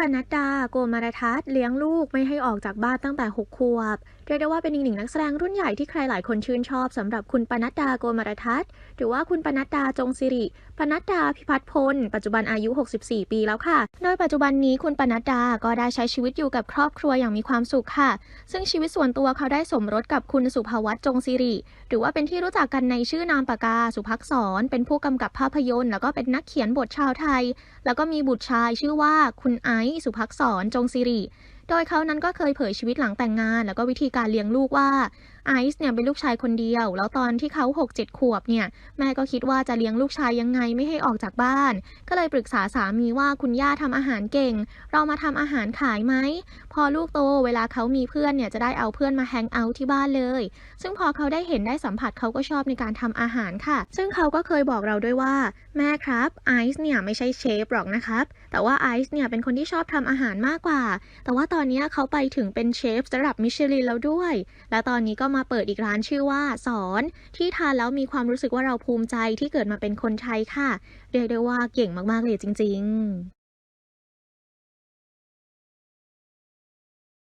ปนัดดาโกมารทัศน์เลี้ยงลูกไม่ให้ออกจากบ้านตั้งแต่ 6 ขวบ เรียกได้ว่าเป็นอีกหนึ่งนักแสดงรุ่นใหญ่ที่ใครหลายคนชื่นชอบสำหรับคุณปนัดดาโกมารทัศน์หรือว่าคุณปนัดดาจงสิริ ปนัดดาพิพัฒน์พล ปัจจุบันอายุ 64 ปีแล้วค่ะ โดยปัจจุบันนี้คุณปนัดดาก็ได้ใช้ชีวิตอยู่กับครอบครัวอย่างมีความสุขค่ะ ซึ่งชีวิตส่วนตัวเขาได้สมรสกับคุณสุภวัตจงสิริ หรือว่าเป็นที่รู้จักกันในชื่อนามปากกาสุภักษรเป็นผู้กำกับภาพยนตร์ แล้วก็เป็นนักเขียนบทชาวไทย แล้วก็มีบุตรชายชื่อว่าคุณไอสุภักษรจงสิริ โดยเขานั้นก็เคยเผยชีวิตหลังแต่งงาน แล้วก็วิธีการเลี้ยงลูกว่าไอซ์เนี่ยเป็นลูกชายคนเดียว แล้วตอนที่เขา 6-7 ขวบเนี่ย แม่ก็คิดว่าจะเลี้ยงลูกชายยังไงไม่ให้ออกจากบ้าน ก็เลยปรึกษาสามีว่าคุณย่าทำอาหารเก่ง เรามาทำอาหารขายไหม พอลูกโตเวลาเขามีเพื่อนเนี่ยจะได้เอาเพื่อนมาแฮงเอาท์ที่บ้านเลย ซึ่งพอเขาได้เห็นได้สัมผัสเขาก็ชอบในการทำอาหารค่ะ ซึ่งเขาก็เคยบอกเราด้วยว่า แม่ครับไอซ์เนี่ยไม่ใช่เชฟหรอกนะครับ แต่ว่าไอซ์เนี่ยเป็นคนที่ชอบทำอาหารมากกว่า แต่ว่าตอนนี้เขาไปถึงเป็นเชฟระดับมิชลินแล้วด้วย และตอนนี้ก็มาเปิดอีกร้านชื่อว่าสอน ที่ทานแล้วมีความรู้สึกว่าเราภูมิใจที่เกิดมาเป็นคนไทยค่ะ เรียกได้ว่าเก่งมากๆเลยจริง ๆ